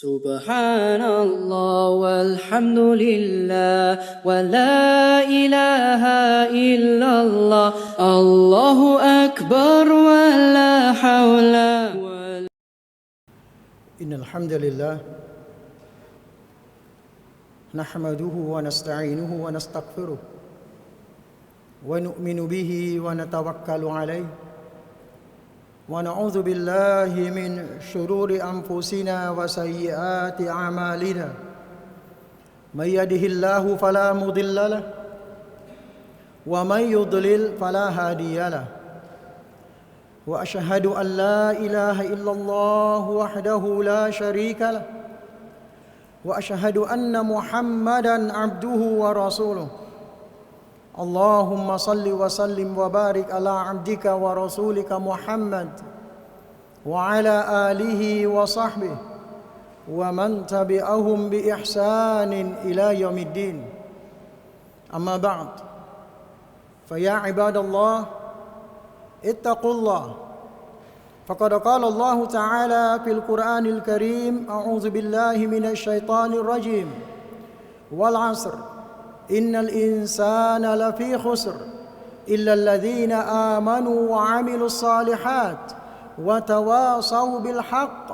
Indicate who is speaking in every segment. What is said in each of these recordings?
Speaker 1: سبحان الله والحمد لله ولا إله إلا الله الله أكبر ولا حول ولا
Speaker 2: إن الحمد لله نحمده ونستعينه ونستغفره ونؤمن به ونتوكل عليه ونعوذ بالله من شرور أنفسنا وسيئات أعمالنا. من يده الله فلا مضل له ومن يضلل فلا هادي له. وأشهد أن لا إله إلا الله وحده لا شريك له وأشهد أن محمدا عبده ورسوله. اللهم صل وسلم وبارك على عبدك ورسولك محمد وعلى آله وصحبه ومن تبعهم بإحسان إلى يوم الدين. أما بعد فيا عباد الله اتقوا الله. فقد قال الله تعالى في القرآن الكريم أعوذ بالله من الشيطان الرجيم والعصر. إن الإنسان لفي خسر إلا الذين آمنوا وعملوا الصالحات وتواصوا بالحق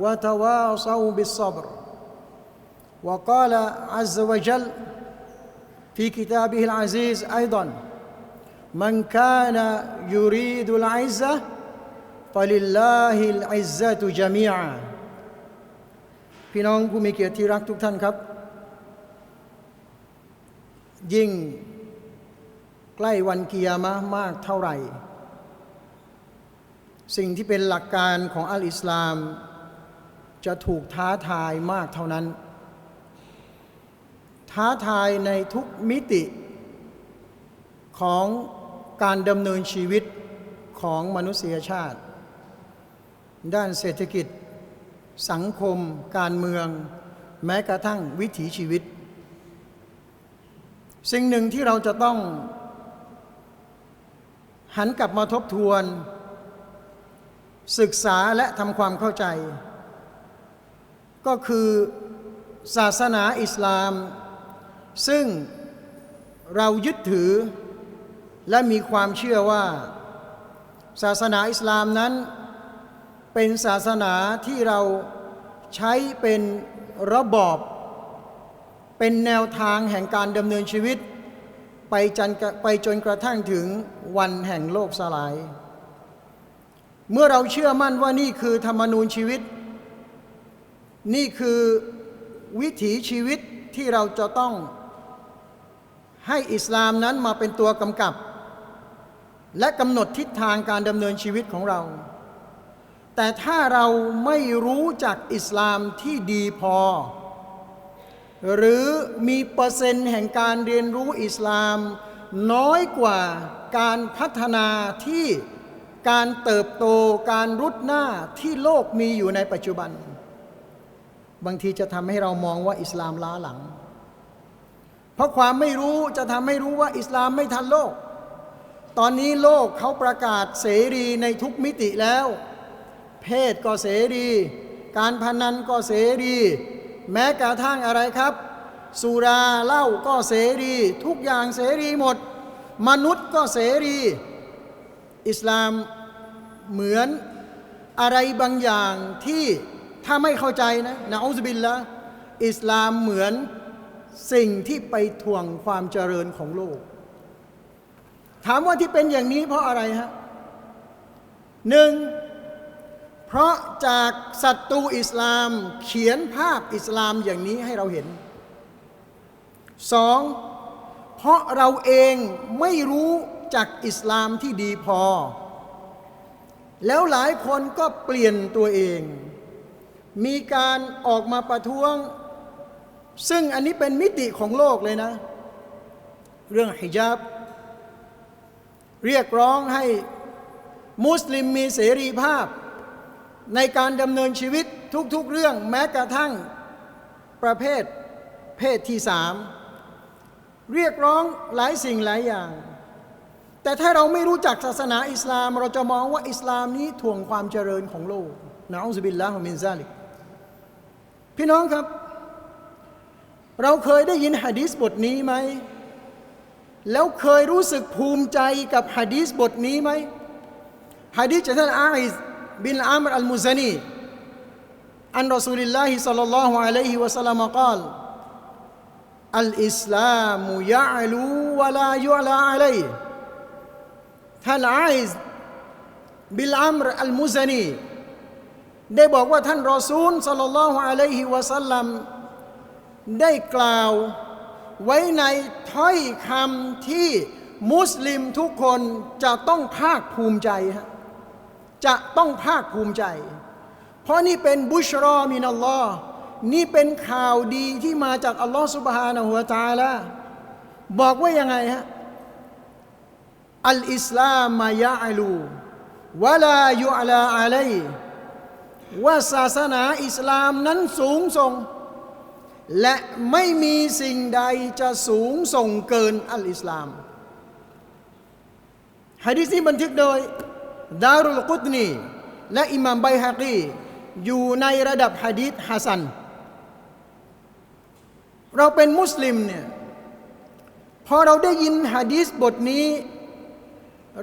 Speaker 2: وتواصوا بالصبر وقال عز وجل في كتابه العزيز أيضاً من كان يريد العزة فلله العزة جميعا พี่น้องผู้มีเกียรติที่รักทุกท่านครับ ยิ่งใกล้วันเกิยามะมากเท่าไหร่ สิ่งที่เป็นหลักการของอัลอิสลาม จะถูกท้าทายมากเท่านั้น ท้าทายในทุกมิติของการดำเนินชีวิตของมนุษยชาติ ด้านเศรษฐกิจ สังคม การเมือง แม้กระทั่งวิถีชีวิต สิ่งหนึ่งที่เราจะต้อง หันกลับมาทบทวน ศึกษาและทำความเข้าใจ ก็คือศาสนาอิสลาม ซึ่งเรายึดถือและมีความเชื่อว่า ศาสนาอิสลามนั้น เป็นศาสนาที่เราใช้เป็นระบอบ เป็นแนวทางแห่งการดำเนินชีวิต ไปจนไปจนกระทั่งถึงวันแห่งโลกสลาย เมื่อเราเชื่อมั่นว่านี่คือธรรมนูญชีวิต นี่คือวิถีชีวิตที่เราจะต้องให้อิสลามนั้นมาเป็นตัวกำกับ และกำหนดทิศทางการดำเนินชีวิตของเรา แต่ถ้าเราไม่รู้จักอิสลามที่ดีพอ หรือมีเปอร์เซ็นต์แห่งการเรียนรู้อิสลาม น้อยกว่าการพัฒนาที่การเติบโตการรุดหน้าที่โลกมีอยู่ในปัจจุบัน บางทีจะทำให้เรามองว่าอิสลามล้าหลัง เพราะความไม่รู้จะทำให้รู้ว่าอิสลามไม่ทันโลก ตอนนี้โลกเขาประกาศเสรีในทุกมิติแล้ว เพศก็เสรี การพนันก็เสรี แม้กระทั่งอะไรครับ สุราเหล้าก็เสรี ทุกอย่างเสรีหมด มนุษย์ก็เสรี อิสลามเหมือนอะไรบางอย่างที่ถ้าไม่เข้าใจนะนะอุสบิลละอิสลามเหมือนสิ่งที่ไปทวงความเจริญของโลก ถามว่าที่เป็นอย่างนี้เพราะอะไรฮะหนึ่ง เพราะจากศัตรูอิสลามเขียนภาพอิสลามอย่างนี้ให้เราเห็นสองเพราะเราเองไม่รู้จากอิสลามที่ดีพอ แล้วหลายคนก็เปลี่ยนตัวเอง มีการออกมาประท้วง ซึ่งอันนี้เป็นมิติของโลกเลยนะ เรื่องฮิญาบเรียกร้องให้มุสลิมมีเสรีภาพ ในการดำเนินชีวิตทุกๆเรื่องแม้กระทั่งประเภทเพศที่สามเรียกร้องหลายสิ่งหลายอย่าง แต่ถ้าเราไม่รู้จักศาสนาอิสลาม เราจะมองว่าอิสลามนี้ถ่วงความเจริญของโลกนะอัลลอฮฺบิลลาฮ์มินซาลิกพี่น้องครับ เราเคยได้ยินหะดีษบทนี้ไหม แล้วเคยรู้สึกภูมิใจกับหะดีษบทนี้ไหมหะดีษจากท่านอาอิ บินอามรอัลมุซานีอันรอสูลิลลาฮิสัลลัลลอฮุอะลัยฮิวะสัลลัมกล่าวอัลอิสลามุยะลูวะลายุลาอะลัยท่านอาอิสบิลอามรอัลมุซานีได้บอกว่าท่านรอซูลสัลลัลลอฮุอะลัยฮิวะสัลลัมได้กล่าวไว้ในถ้อยคำที่มุสลิมทุกคนจะต้องภาคภูมิใจฮะ จะต้องภาคภูมิใจ เพราะนี่เป็นบุชรอมินัลลอนี่เป็นข่าวดีที่มาจากอัลลอฮ์สุบฮานะหัวตาละบอกว่ายังไงฮะอัลอิสลามมายาอลูวะลายุอลาอะลัยว่าศาสนาอิสลามนั้นสูงส่ง และไม่มีสิ่งใดจะสูงส่งเกินอัลอิสลามฮะดิษนี้บันทึกโดย ดารุลกุตนีและอิหมัมไบฮะกีอยู่ในระดับฮะดีษฮัสัน เราเป็นมุสลิมเนี่ยพอเราได้ยินฮะดีษบทนี้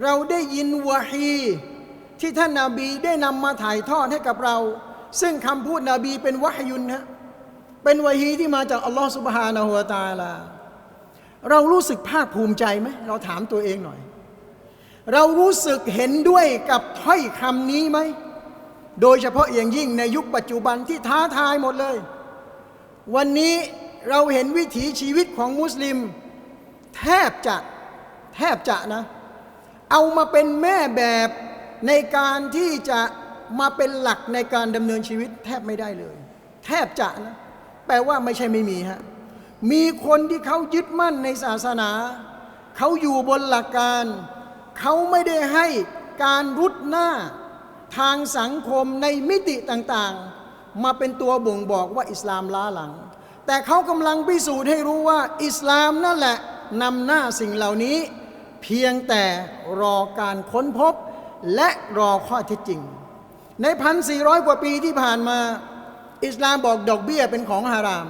Speaker 2: เราได้ยินวะฮีที่ท่านนาบีได้นำมาถ่ายทอดให้กับเรา ซึ่งคำพูดนบีเป็นวะฮยุนฮะเป็นวะฮีที่มาจากอัลลอฮ์สุบฮานะฮูวะตาลา เรารู้สึกภาคภูมิใจไหมเราถามตัวเองหน่อย เรารู้สึกเห็นด้วยกับถ้อยคำนี้ไหม โดยเฉพาะอย่างยิ่งในยุคปัจจุบันที่ท้าทายหมดเลย วันนี้เราเห็นวิถีชีวิตของมุสลิม แทบจะแทบจะนะ เอามาเป็นแม่แบบในการที่จะมาเป็นหลักในการดำเนินชีวิตแทบไม่ได้เลย แทบจะนะ แปลว่าไม่ใช่ไม่มีฮะมีคนที่เขายึดมั่นในศาสนา เขาอยู่บนหลักการ เขาไม่ได้ให้การรุดหน้าทางสังคมในมิติต่างๆ มาเป็นตัวบ่งบอกว่าอิสลามล้าหลัง แต่เขากำลังพิสูจน์ให้รู้ว่าอิสลามนั่นแหละนำหน้าสิ่งเหล่านี้ เพียงแต่รอการค้นพบ และรอข้อเท็จจริง ในพันสี่ร้อยกว่าปีที่ผ่านมา อิสลามบอกดอกเบี้ยเป็นของฮาราม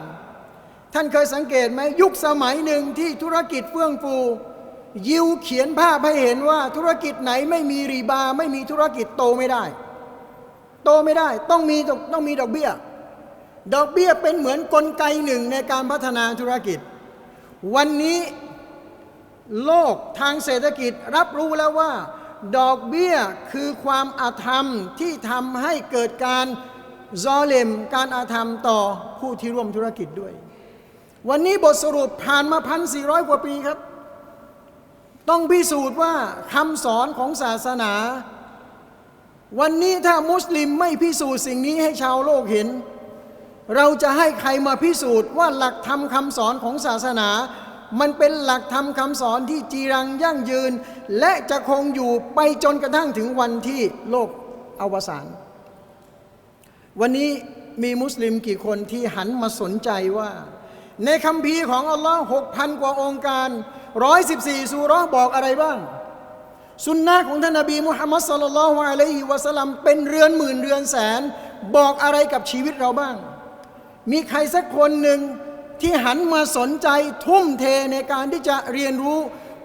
Speaker 2: ท่านเคยสังเกตไหมยุคสมัยหนึ่งที่ธุรกิจเฟื่องฟู ยิวเขียนภาพให้เห็นว่าธุรกิจไหนไม่มีรีบา ไม่มีธุรกิจโตไม่ได้ โตไม่ได้ ต้องมีต้องมีดอกเบี้ย ดอกเบี้ยเป็นเหมือนนกลไกหนึ่งในการพัฒนาธุรกิจ วันนี้โลกทางเศรษฐกิจรับรู้แล้วว่า ดอกเบี้ยคือความอาธรรมที่ทำให้เกิดการซอเลมการอาธรรมต่อผู้ที่ร่วมธุรกิจด้วย วันนี้บทสรุปผ่านมาพันสี่ร้อยกว่าปีครับ ต้องพิสูจน์ว่าคำสอนของศาสนา วันนี้ถ้ามุสลิมไม่พิสูจน์สิ่งนี้ให้ชาวโลกเห็น เราจะให้ใครมาพิสูจน์ว่าหลักธรรมคำสอนของศาสนา มันเป็นหลักธรรมคำสอนที่จีรังยั่งยืน และจะคงอยู่ไปจนกระทั่งถึงวันที่โลกอวสานวันนี้มีมุสลิมกี่คนที่หันมาสนใจว่า ในคำพีของอัลลอฮ์หกพันกว่าองค์การ ร้อยสิบสี่สุราะห์บอกอะไรบ้าง สุนนะของท่านนบีมุฮัมมัดสลลัลฮุอะลัยฮิวะสัลลัมเป็นเรือนหมื่นเรือนแสน บอกอะไรกับชีวิตเราบ้าง มีใครสักคนหนึ่งที่หันมาสนใจทุ่มเทในการที่จะเรียนรู้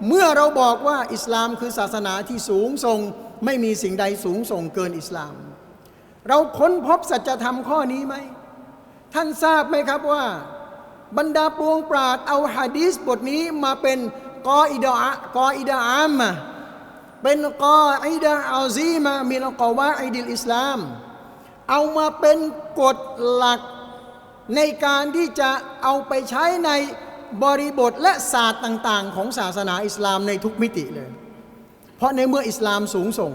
Speaker 2: เมื่อเราบอกว่าอิสลามคือศาสนาที่สูงส่ง ไม่มีสิ่งใดสูงส่งเกินอิสลาม เราค้นพบสัจธรรมข้อนี้ไหม ท่านทราบไหมครับว่า บรรดาปวงปราดเอาฮะดีษบทนี้มาเป็นกออิดะกออิดะอามะเป็นกออิดะอัลซีมามินกอวาอิดิลอิสลาม เอามาเป็นกฎหลักในการที่จะเอาไปใช้ในบริบทและศาสตร์ต่าง ๆ ของศาสนาอิสลามในทุกมิติเลย เพราะในเมื่ออิสลามสูงส่ง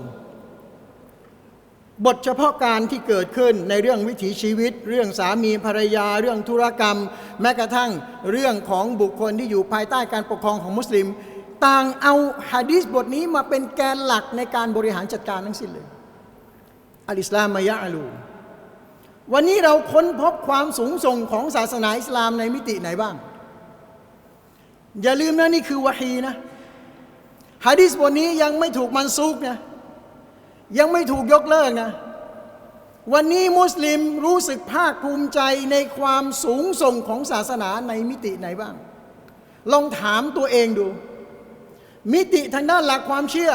Speaker 2: บทเฉพาะการที่เกิดขึ้นในเรื่องวิถีชีวิต เรื่องสามีภรรยา เรื่องธุรกรรม แม้กระทั่งเรื่องของบุคคลที่อยู่ภายใต้การปกครองของมุสลิม ต่างเอาฮะดีษบทนี้มาเป็นแกนหลักในการบริหารจัดการทั้งสิ้นเลยอัลอิสลามมายะอลูวันนี้เราค้นพบความสูงส่งของศาสนาอิสลามในมิติไหนบ้าง อย่าลืมนะนี่คือวะฮีนะฮะดีษบทนี้ยังไม่ถูกมันซุกนะ ยังไม่ถูกยกเลิกนะ วันนี้มุสลิมรู้สึกภาคภูมิใจในความสูงส่งของศาสนาในมิติไหนบ้าง ลองถามตัวเองดู มิติทางด้านหลักความเชื่อ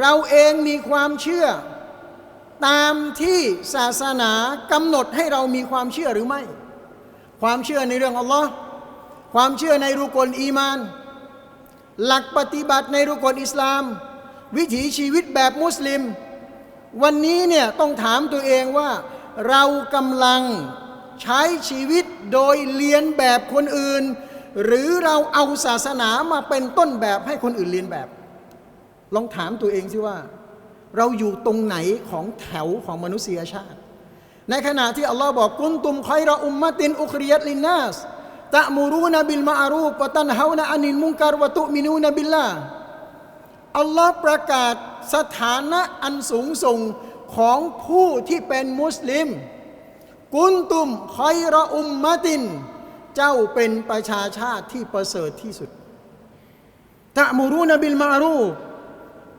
Speaker 2: เราเองมีความเชื่อ ตามที่ศาสนากำหนดให้เรามีความเชื่อหรือไม่ ความเชื่อในเรื่องอัลลอฮ์ความเชื่อในรุกลอีมาน หลักปฏิบัติในรุกลอิสลาม วิถีชีวิตแบบมุสลิม วันนี้เนี่ยต้องถามตัวเองว่า เรากำลังใช้ชีวิตโดยเลียนแบบคนอื่น หรือเราเอาศาสนามาเป็นต้นแบบให้คนอื่นเรียนแบบ ลองถามตัวเองสิว่า เราอยู่ตรงไหนของแถวของมนุษยชาติ ในขณะที่อัลลอฮ์บอกกุนตุมคอยรออุมมะตินอุคริยัตลินนาสตะมูรูนบิลมาอารูฟวะตันฮาวนะอานินมุงการวะตุมินูนบิลลา อัลลอฮ์ประกาศสถานะอันสูงส่งของผู้ที่เป็นมุสลิม กุนตุมคอยรออุมมะติน เจ้าเป็นประชาชาติที่ประเสริฐที่สุดตะมูรูนบิลมาอารู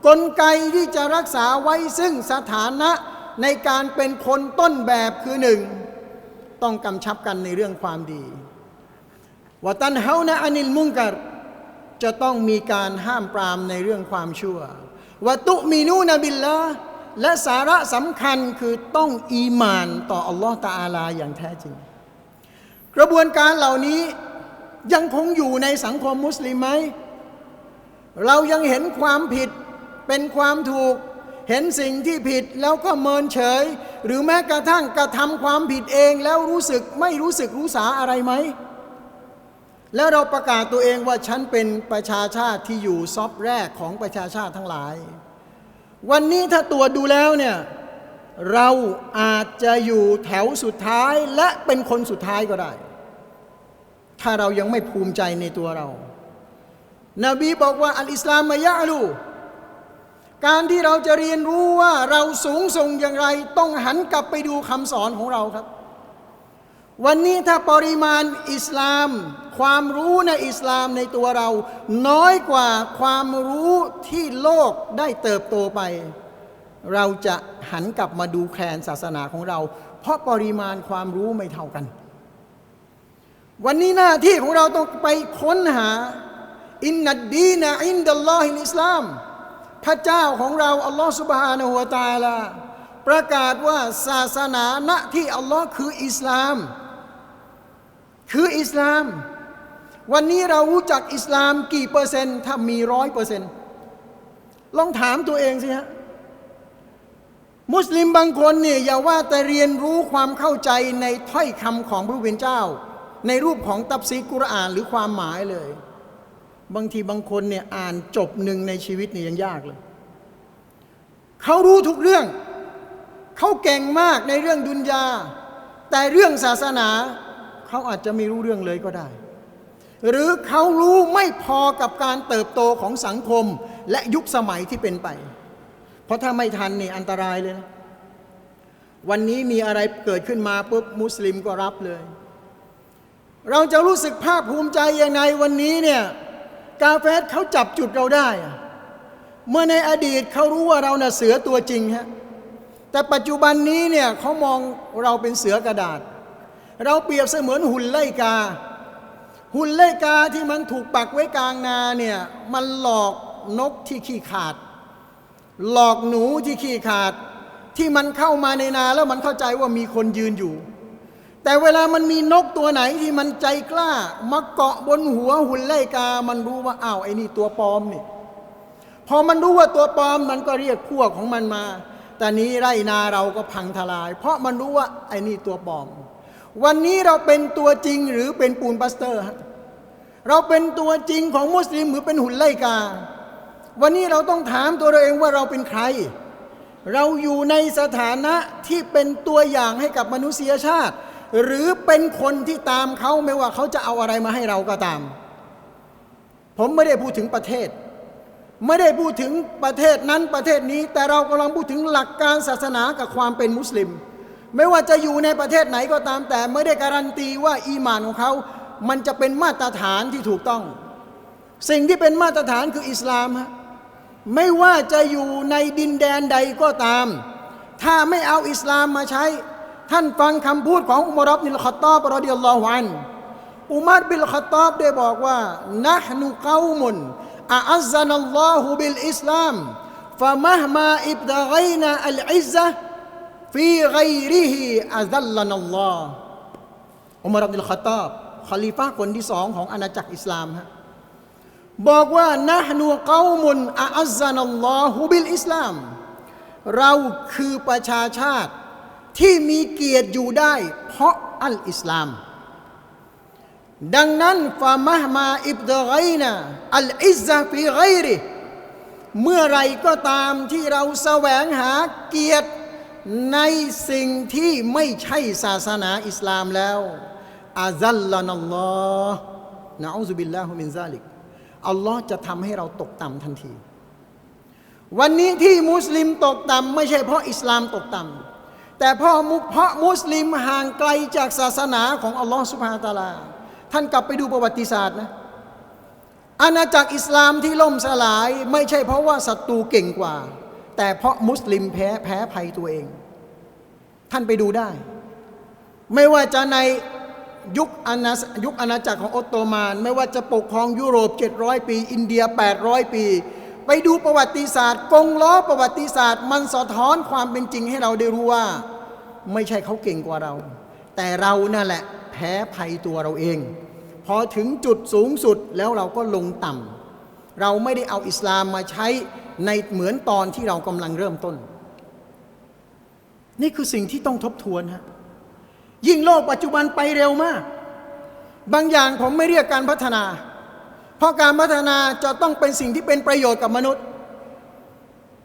Speaker 2: กลไกที่จะรักษาไว้ซึ่งสถานะในการเป็นคนต้นแบบคือหนึ่ง ต้องกำชับกันในเรื่องความดีวตันเฮานะอานิลมุงกัร จะต้องมีการห้ามปรามในเรื่องความชั่ววตุมีนูนบิลละและสาระสำคัญคือต้องอีมานต่ออัลลอฮ์ตาอาลาอย่างแท้จริง กระบวนการเหล่านี้ยังคงอยู่ในสังคมมุสลิมไหม เรายังเห็นความผิดเป็นความถูก เห็นสิ่งที่ผิดแล้วก็เมินเฉย หรือแม้กระทั่งกระทำความผิดเองแล้วรู้สึกไม่รู้สึกรู้สาอะไรไหม แล้วเราประกาศตัวเองว่าฉันเป็นประชาชาติที่อยู่ซอฟแรกของประชาชาติทั้งหลาย วันนี้ถ้าตรวจดูแล้วเนี่ยเราอาจจะอยู่แถวสุดท้ายและเป็นคนสุดท้ายก็ได้ ถ้าเรายังไม่ภูมิใจในตัวเรา นบีบอกว่าอัลอิสลามมายะลูการที่เราจะเรียนรู้ว่าเราสูงส่งอย่างไร ต้องหันกลับไปดูคำสอนของเราครับ วันนี้ถ้าปริมาณอิสลาม ความรู้ในอิสลามในตัวเรา น้อยกว่าความรู้ที่โลกได้เติบโตไป เราจะหันกลับมาดูแคลนศาสนาของเรา เพราะปริมาณความรู้ไม่เท่ากัน วันนี้หน้าที่ของเราต้องไปค้นหา อินนัดดีนะอินดัลลอฮิลอิสลาม พระเจ้าของเราอัลลอฮฺสุบฮานะฮูวตาลาประกาศว่าศาสนาณที่อัลลอฮ์คืออิสลาม คืออิสลาม วันนี้เรารู้จักอิสลามกี่เปอร์เซ็นต์ถ้ามีร้อยเปอร์เซ็นต์ลองถามตัวเองสิฮะมุสลิมบางคนเนี่ยอย่าว่าแต่เรียนรู้ความเข้าใจในถ้อยคำของพระผู้เป็นเจ้า ในรูปของตับซีกุรอานหรือความหมายเลย บางทีบางคนเนี่ยอ่านจบหนึ่งในชีวิตเนี่ยยังยากเลย เขารู้ทุกเรื่อง เขาเก่งมากในเรื่องดุนยา แต่เรื่องศาสนา เขาอาจจะไม่รู้เรื่องเลยก็ได้ หรือเขารู้ไม่พอกับการเติบโตของสังคมและยุคสมัยที่เป็นไป เพราะถ้าไม่ทันนี่อันตรายเลยนะ วันนี้มีอะไรเกิดขึ้นมาปุ๊บมุสลิมก็รับเลย เราจะรู้สึกภาคภูมิใจยังไงวันนี้เนี่ยกาเฟสเขาจับจุดเราได้ เมื่อในอดีตเขารู้ว่าเราเน่ะเสือตัวจริงฮะแต่ปัจจุบันนี้เนี่ยเขามองเราเป็นเสือกระดาษ เราเปรียบเสมือนหุ่นไล่กา หุ่นไล่กาที่มันถูกปักไว้กลางนาเนี่ยมันหลอกนกที่ขี้ขาด หลอกหนูที่ขี้ขาด ที่มันเข้ามาในนาแล้วมันเข้าใจว่ามีคนยืนอยู่ แต่เวลามันมีนกตัวไหนที่มันใจกล้ามาเกาะบนหัวหุ่นไล่กา มันรู้ว่าอ้าวไอ้นี่ตัวปลอมนี่พอมันรู้ว่าตัวปลอมมันก็เรียกพวกของมันมา แต่นี้ไร่นาเราก็พังทลาย เพราะมันรู้ว่าไอ้นี่ตัวปลอม วันนี้เราเป็นตัวจริงหรือเป็นปูนปัสเตอร์ฮะ เราเป็นตัวจริงของมุสลิมหรือเป็นหุ่นไล่กา วันนี้เราต้องถามตัวเราเองว่าเราเป็นใคร เราอยู่ในสถานะที่เป็นตัวอย่างให้กับมนุษยชาติ หรือเป็นคนที่ตามเขาไม่ว่าเขาจะเอาอะไรมาให้เราก็ตาม ผมไม่ได้พูดถึงประเทศ ไม่ได้พูดถึงประเทศนั้นประเทศนี้ แต่เรากำลังพูดถึงหลักการศาสนากับความเป็นมุสลิม ไม่ว่าจะอยู่ในประเทศไหนก็ตามแต่ไม่ได้การันตีว่าอีหมานของเขา มันจะเป็นมาตรฐานที่ถูกต้อง สิ่งที่เป็นมาตรฐานคืออิสลามฮะไม่ว่าจะอยู่ในดินแดนใดก็ตาม ถ้าไม่เอาอิสลามมาใช้ ท่านฟังคำพูดของอุมารบิลขตอบรดิยัลลอฮุอันอุมัรบิลขตอบได้บอกว่านะฮนุกาวมุนอาอัซซันัลลอฮุบิลอิสลามฟะมะฮมาอิบตะไกนาอัลอิซซะฟีไกริฮิอัซัลลันัลลอฮ์อุมารบิลขตตอบ คอลีฟะคนที่สองของอาณาจักรอิสลามฮะบอกว่านะฮนูเกามุนอาอัซซานัลลอฮุบิลอิสลาม เราคือประชาชาติที่มีเกียรติอยู่ได้ เพราะอัลอิสลาม ดังนั้นฟามะมาอิบดะไกนะอัลอิซซะฟีไกริเมื่อไรก็ตามที่เราแสวงหาเกียรติในสิ่งที่ไม่ใช่ศาสนาอิสลามแล้ว อาซัลลานัลลอฮ์นะอูซุบิลลาฮุมินซาลิก อัลลอฮ์จะทำให้เราตกต่ำทันที วันนี้ที่มุสลิมตกต่ำไม่ใช่เพราะอิสลามตกต่ำแต่เพราะมุเพราะมุสลิมห่างไกลจากศาสนาของอัลลอฮ์สุบฮานตะอาลา ท่านกลับไปดูประวัติศาสตร์นะอาณาจักรอิสลามที่ล่มสลายไม่ใช่เพราะว่าศัตรูเก่งกว่า แต่เพราะมุสลิมแพ้แพ้ภัยตัวเอง ท่านไปดูได้ ไม่ว่าจะใน ยุคอาณายุคอาณาจักรของออตโตมัน ไม่ว่าจะปกครองยุโรป 700 ปี อินเดีย 800 ปี ไปดูประวัติศาสตร์ กงล้อประวัติศาสตร์ มันสะท้อนความเป็นจริงให้เราได้รู้ว่า ไม่ใช่เขาเก่งกว่าเรา แต่เรานั่นแหละแพ้ภัยตัวเราเอง พอถึงจุดสูงสุดแล้วเราก็ลงต่ำเราไม่ได้เอาอิสลามมาใช้ในเหมือนตอนที่เรากำลังเริ่มต้น นี่คือสิ่งที่ต้องทบทวนฮะ ยิ่งโลกปัจจุบันไปเร็วมาก บางอย่างผมไม่เรียกการพัฒนา เพราะการพัฒนาจะต้องเป็นสิ่งที่เป็นประโยชน์กับมนุษย์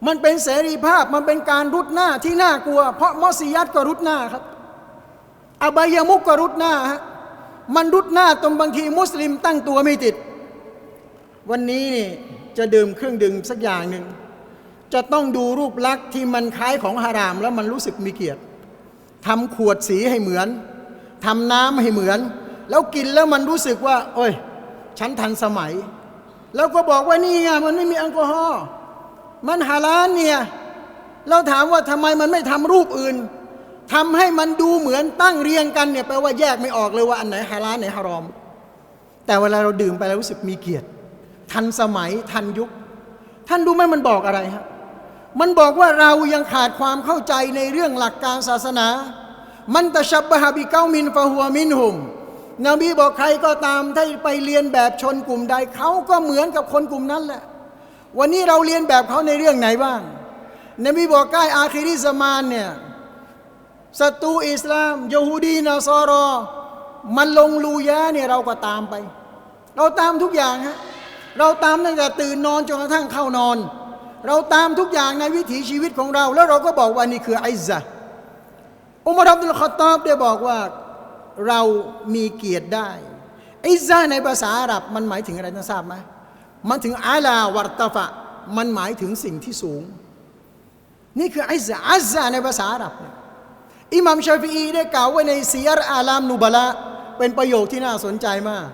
Speaker 2: มันเป็นเสรีภาพมันเป็นการรุดหน้าที่น่ากลัว เพราะมอสยัดก็รุดหน้าครับ อบายามุกก็รุดหน้าฮะมันรุดหน้าตรงบางทีมุสลิมตั้งตัวไม่ติด วันนี้นี่จะดื่มเครื่องดื่มสักอย่างหนึ่งจะต้องดูรูปลักษณ์ที่มันคล้ายของฮาราม แล้วมันรู้สึกมีเกียรติ ทำขวดสีให้เหมือนทำน้ำให้เหมือน แล้วกินแล้วมันรู้สึกว่า โอ้ย ฉันทันสมัย แล้วก็บอกว่านี่ไงมันไม่มีแอลกอฮอล์มันฮาลาลเนี่ยเราถามว่าทำไมมันไม่ทำรูปอื่นทำให้มันดูเหมือนตั้งเรียงกันเนี่ยแปลว่าแยกไม่ออกเลยว่าอันไหนฮาลาลไหนฮารอม แต่เวลาเราดื่มไปแล้วรู้สึกมีเกียรติ ทันสมัยทันยุค ท่านรู้ไหมมันบอกอะไรฮะ มันบอกว่าเรายังขาดความเข้าใจในเรื่องหลักการศาสนา มันตะชับบะฮบิเก้ามินฟะฮัวมินหุม นบีบอกใครก็ตามถ้าไปเรียนแบบชนกลุ่มใดเขาก็เหมือนกับคนกลุ่มนั้นแหละ วันนี้เราเรียนแบบเขาในเรื่องไหนบ้าง นบีบอกใกล้อาคิริสมานเนี่ยศัตรูอิสลามยะฮูดีนาซอรอ มันลงลูยะเนี่ยเราก็ตามไป เราตามทุกอย่างฮะเราตามตั้งแต่ตื่นนอนจนกระทั่งเข้านอน เราตามทุกอย่างในวิถีชีวิตของเรา แล้วเราก็บอกว่านี่คือไอซะอุมารอับดุลขอตอบได้บอกว่าเรามีเกียรติได้ไอซะในภาษาอาหรับมันหมายถึงอะไรท่านทราบไหมมันถึงอาลาวัตฟะ มันหมายถึงสิ่งที่สูง นี่คือไอซะอัซซะในภาษาอาหรับเนี่ยอิหมัมชาฟีอีได้กล่าวไว้ในซียรอาลามนูบะละเป็นประโยคที่น่าสนใจมาก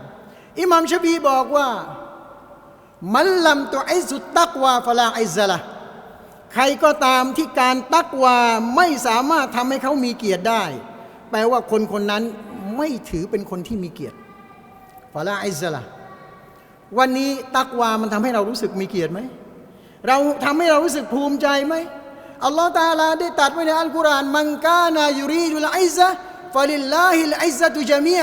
Speaker 2: อิหมัมชาฟีบอกว่า มันลำตัวไอสุดตักวาฟลาไอซะละใครก็ตามที่การตักวาไม่สามารถทำให้เขามีเกียรติได้ แปลว่าคนคนนั้นไม่ถือเป็นคนที่มีเกียรติฟลาไอซะละวันนี้ตักวามันทำให้เรารู้สึกมีเกียรติไหม เราทำให้เรารู้สึกภูมิใจไหมอัลลอฮฺตาลาได้ตัดไว้ในอัลกุรอานมันกานายูรีดุลไอซะฟาลิลลาฮิลไอซะตุจามีย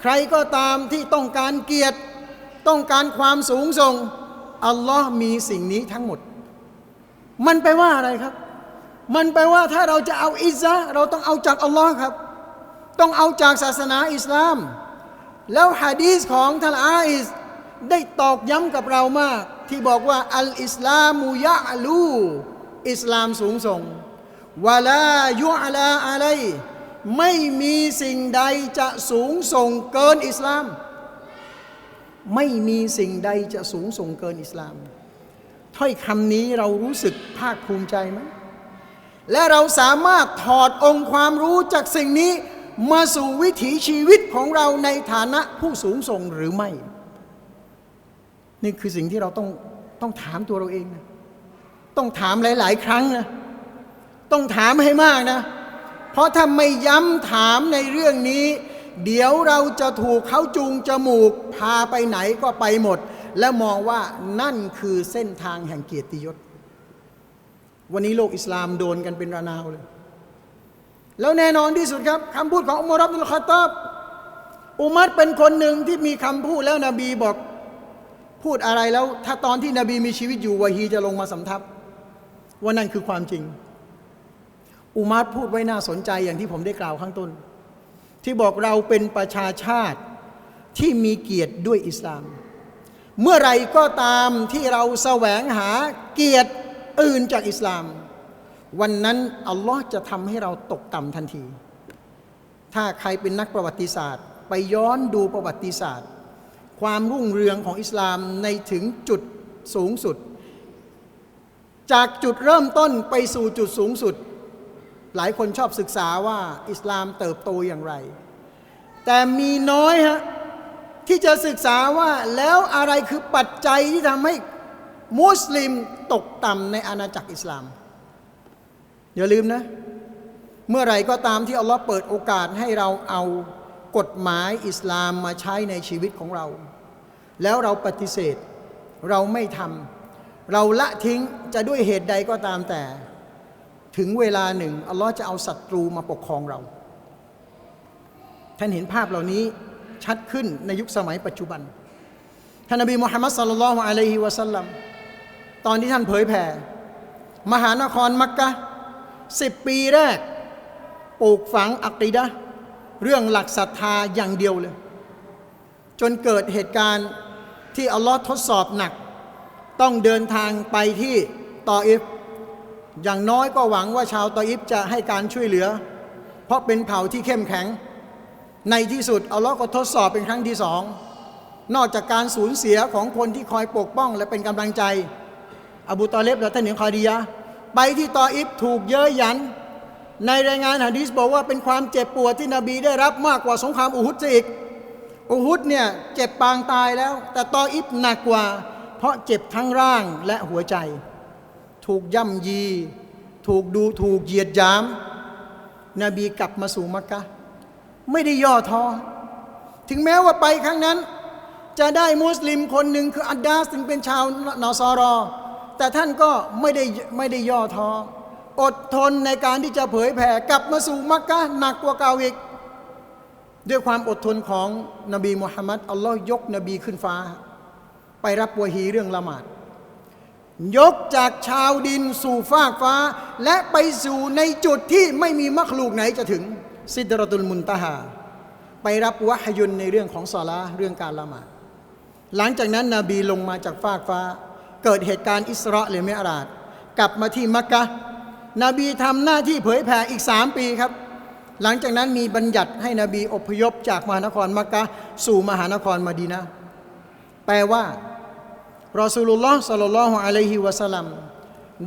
Speaker 2: ใครก็ตามที่ต้องการเกียรติ ต้องการความสูงส่งอัลลอฮ์มีสิ่งนี้ทั้งหมด มันแปลว่าอะไรครับ มันแปลว่าถ้าเราจะเอาอิซะเราต้องเอาจากอัลลอฮ์ครับ ต้องเอาจากศาสนาอิสลาม แล้วฮะดีษของท่านอาอิสได้ตอกย้ำกับเรามาก ที่บอกว่าอัลอิสลามุยะลูอิสลามสูงส่งวะลายุอาลาอะไร ไม่มีสิ่งใดจะสูงส่งเกินอิสลาม ไม่มีสิ่งใดจะสูงส่งเกินอิสลาม ถ้อยคำนี้เรารู้สึกภาคภูมิใจไหมและเราสามารถถอดองค์ความรู้จากสิ่งนี้มาสู่วิถีชีวิตของเราในฐานะผู้สูงส่งหรือไม่ นี่คือสิ่งที่เราต้องต้องถามตัวเราเองนะต้องถามหลาย ๆ ครั้งนะต้องถามให้มากนะ เพราะถ้าไม่ย้ำถามในเรื่องนี้ เดี๋ยวเราจะถูกเขาจูงจมูก พาไปไหนก็ไปหมด และมองว่านั่นคือเส้นทางแห่งเกียรติยศ วันนี้โลกอิสลามโดนกันเป็นระนาวเลย แล้วแน่นอนที่สุดครับคำพูดของอุมารับดุลคาตอบอุมัรเป็นคนหนึ่งที่มีคำพูดแล้วนบีบอกพูดอะไรแล้ว ถ้าตอนที่นบีมีชีวิตอยู่วะฮีจะลงมาสำทับว่านั่นคือความจริง อุมัรพูดไว้น่าสนใจอย่างที่ผมได้กล่าวข้างต้น ที่บอกเราเป็นประชาชาติที่มีเกียรติด้วยอิสลาม เมื่อไรก็ตามที่เราแสวงหาเกียรติอื่นจากอิสลาม วันนั้นอัลลอฮ์จะทำให้เราตกต่ำทันที ถ้าใครเป็นนักประวัติศาสตร์ ไปย้อนดูประวัติศาสตร์ ความรุ่งเรืองของอิสลามในถึงจุดสูงสุด จากจุดเริ่มต้นไปสู่จุดสูงสุด หลายคนชอบศึกษาว่าอิสลามเติบโตอย่างไร แต่มีน้อยฮะที่จะศึกษาว่าแล้วอะไรคือปัจจัยที่ทำให้มุสลิมตกต่ำในอาณาจักรอิสลาม อย่าลืมนะ เมื่อไรก็ตามที่อัลลอฮ์เปิดโอกาสให้เราเอากฎหมายอิสลามมาใช้ในชีวิตของเรา แล้วเราปฏิเสธ เราไม่ทำเราละทิ้งจะด้วยเหตุใดก็ตามแต่ ถึงเวลาหนึ่งอัลลอฮ์จะเอาศัตรูมาปกครองเรา ท่านเห็นภาพเหล่านี้ชัดขึ้นในยุคสมัยปัจจุบัน ท่านนบีมุฮัมมัดสัลลัลลอฮุอะลัยฮิวะสัลลัมตอนที่ท่านเผยแผ่ มหานครมักกะสิบปีแรกปลูกฝังอักีดะเรื่องหลักศรัทธาอย่างเดียวเลย จนเกิดเหตุการณ์ที่อัลลอฮ์ทดสอบหนัก ต้องเดินทางไปที่ตออิฟ อย่างน้อยก็หวังว่าชาวตออิฟจะให้การช่วยเหลือ เพราะเป็นเผ่าที่เข้มแข็ง ในที่สุดอัลลอฮ์ก็ทดสอบเป็นครั้งที่สอง นอกจากการสูญเสียของคนที่คอยปกป้องและเป็นกำลังใจ อบูตอเลบและท่านหญิงคอดียะไปที่ตออิฟถูกเย้ยหยัน ในรายงานหะดีษบอกว่าเป็นความเจ็บปวดที่นบีได้รับมากกว่าสงครามอูฮุดซะอีกอูฮุดเนี่ยเจ็บปางตายแล้ว แต่ตออิฟหนักกว่า เพราะเจ็บทั้งร่างและหัวใจ ถูกย่ำยี ถูกดูถูกเหยียดยาม นบีกลับมาสู่มักกะ ไม่ได้ย่อท้อถึงแม้ว่าไปครั้งนั้น จะได้มุสลิมคนหนึ่งคืออัดดาสซึ่งเป็นชาวนอซอรอ แต่ท่านก็ไม่ได้ไม่ได้ย่อท้ออดทนในการที่จะเผยแผ่กลับมาสู่มักกะหนักกว่าเก่าอีกด้วยความอดทนของนบีมุฮัมมัดอัลลอฮ์ยกนบีขึ้นฟ้า ไปรับวฮีเรื่องละหมาด ยกจากชาวดินสู่ฟากฟ้า และไปสู่ในจุดที่ไม่มีมักลูกไหนจะถึงซิดรตุลมุนตะฮาไปรับวะฮยุนในเรื่องของศอลาเรื่องการละหมาดหลังจากนั้นนบีลงมาจากฟากฟ้า เกิดเหตุการณ์อิสราหรือเมอราดกลับมาที่มักกะ นบีทำหน้าที่เผยแผ่อีกสามปีครับ หลังจากนั้นมีบัญญัติให้นบีอพยพจากมหานครมักกะสู่มหานครมดีนะแปลว่า รอสูลุลลอฮ์สัลลัลลอฮุอะลัยฮิวะสัลลัม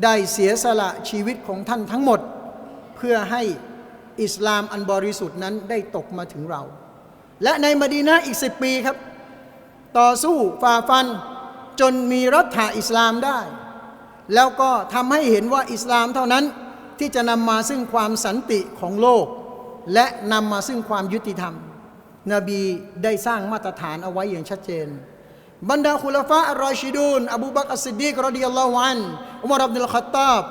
Speaker 2: ได้เสียสละชีวิตของท่านทั้งหมด เพื่อให้อิสลามอันบริสุทธิ์นั้นได้ตกมาถึงเรา และในมดีนะห์อีกสิปีครับ ต่อสู้ฝ่าฟันจนมีรัฐาอิสลามได้ แล้วก็ทำให้เห็นว่าอิสลามเท่านั้นที่จะนำมาซึ่งความสันติของโลก และนำมาซึ่งความยุติธรรม นบีได้สร้างมาตรฐานเอาไว้อย่างชัดเจน บรรดาคุลฟะอัลรอชิดูนอบูบักรอัสซิดดีกรดิยัลลอฮุอันอุมารอับดุลขัตตาบ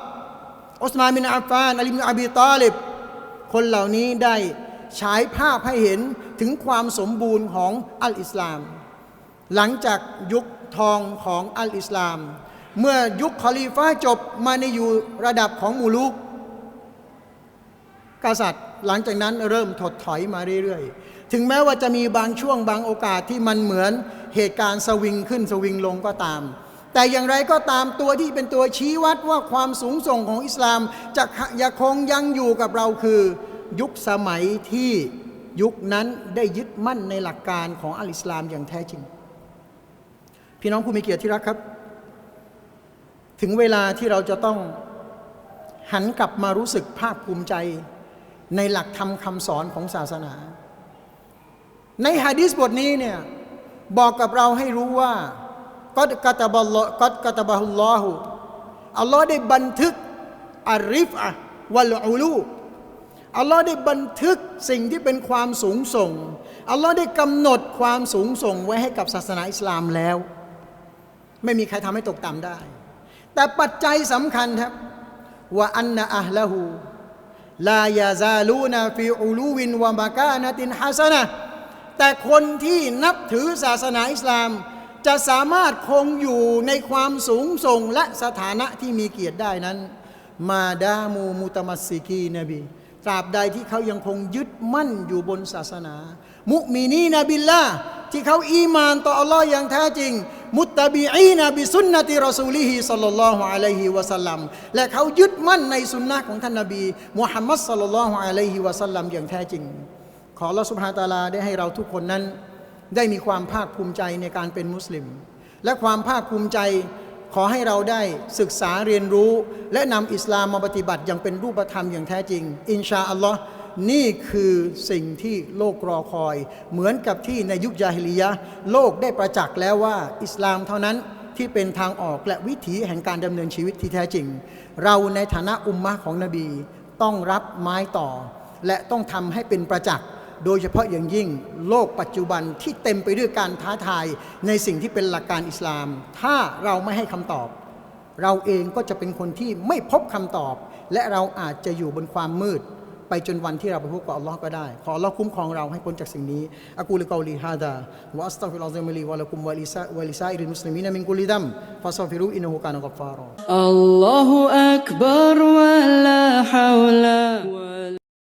Speaker 2: อุสมานบินอัฟฟานอลีบินอบีตาลิบคนเหล่านี้ได้ฉายภาพให้เห็นถึงความสมบูรณ์ของอัลอิสลาม หลังจากยุคทองของอัลอิสลาม เมื่อยุคคอลีฟ้าจบมาในอยู่ระดับของมูลุกกษัตริย์หลังจากนั้นเริ่มถดถอยมาเรื่อยๆ ถึงแม้ว่าจะมีบางช่วงบางโอกาสที่มันเหมือน เหตุการณ์สวิงขึ้นสวิงลงก็ตาม แต่อย่างไรก็ตามตัวที่เป็นตัวชี้วัดว่าความสูงส่งของอิสลามจะยังคงยังอยู่กับเราคือ ยุคสมัยที่ยุคนั้นได้ยึดมั่นในหลักการของอัลอิสลามอย่างแท้จริง พี่น้องผู้มีเกียรติที่รักครับ ถึงเวลาที่เราจะต้องหันกลับมารู้สึกภาคภูมิใจในหลักธรรมคำสอนของศาสนา ในฮะดีษบทนี้เนี่ย บอกกับเราให้รู้ว่าก็กตบัลลก็กตบะฮุลลอฮุอัลลอฮ์ได้บันทึกอาริฟอะวัลอูลูอัลลอฮ์ได้บันทึกสิ่งที่เป็นความสูงส่ง อัลลอฮ์ได้กำหนดความสูงส่งไว้ให้กับศาสนาอิสลามแล้ว ไม่มีใครทำให้ตกต่ำได้ แต่ปัจจัยสำคัญครับว่าอันนะอัลละหูลายาซาลูนาฟิอูลูวินวะมากานะตินฮัสนะ แต่คนที่นับถือศาสนาอิสลาม จะสามารถคงอยู่ในความสูงส่งและสถานะที่มีเกียรติได้นั้น มาดามูมุตมัสซิกีนบีตราบใดที่เขายังคงยึดมั่นอยู่บนศาสนา มุมินีนบิลละที่เขาอีมานต่ออัลลอฮ์อย่างแท้จริง มุตตบีอีนบิสุนนติรอซูลิฮิสัลลัลลอฮุอะลัยฮิวะสัลลัมและเขายึดมั่นในสุนนะของท่านนบีมุฮัมมัดสัลลัลลอฮุอะลัยฮิวะสัลลัมอย่างแท้จริง ออัลลอฮ์สุบฮาตาลาได้ให้เราทุกคนนั้น ได้มีความภาคภูมิใจในการเป็นมุสลิม และความภาคภูมิใจขอให้เราได้ศึกษาเรียนรู้ และนำอิสลามมาปฏิบัติอย่างเป็นรูปธรรมอย่างแท้จริง อินชาอัลลอฮ์นี่คือสิ่งที่โลกรอคอย เหมือนกับที่ในยุคยาฮิลิยะโลกได้ประจักษ์แล้วว่าอิสลามเท่านั้นที่เป็นทางออกและวิถีแห่งการดำเนินชีวิตที่แท้จริง เราในฐานะอุมมะของนบี ต้องรับไม้ต่อ และต้องทำให้เป็นประจักษ์ โดยเฉพาะอย่างยิ่งโลกปัจจุบันที่เต็มไปด้วยการท้าทายในสิ่งที่เป็นหลักการอิสลาม ถ้าเราไม่ให้คำตอบ เราเองก็จะเป็นคนที่ไม่พบคำตอบ และเราอาจจะอยู่บนความมืด ไปจนวันที่เราไปพบกับอัลลอฮ์ก็ได้ ขออัลลอฮ์คุ้มครองเราให้พ้นจากสิ่งนี้อะกูลิกอลีฮาดาวะอัสตัฟิลอัลซิมลีวะลักุมวะลิซาวะลิซาอิริมุสลิมีนมินกุลิดัมฟาซอฟิรูอินฮูกานะกัฟฟารอั
Speaker 1: ลลอฮุอักบาร์วะลาฮาวลา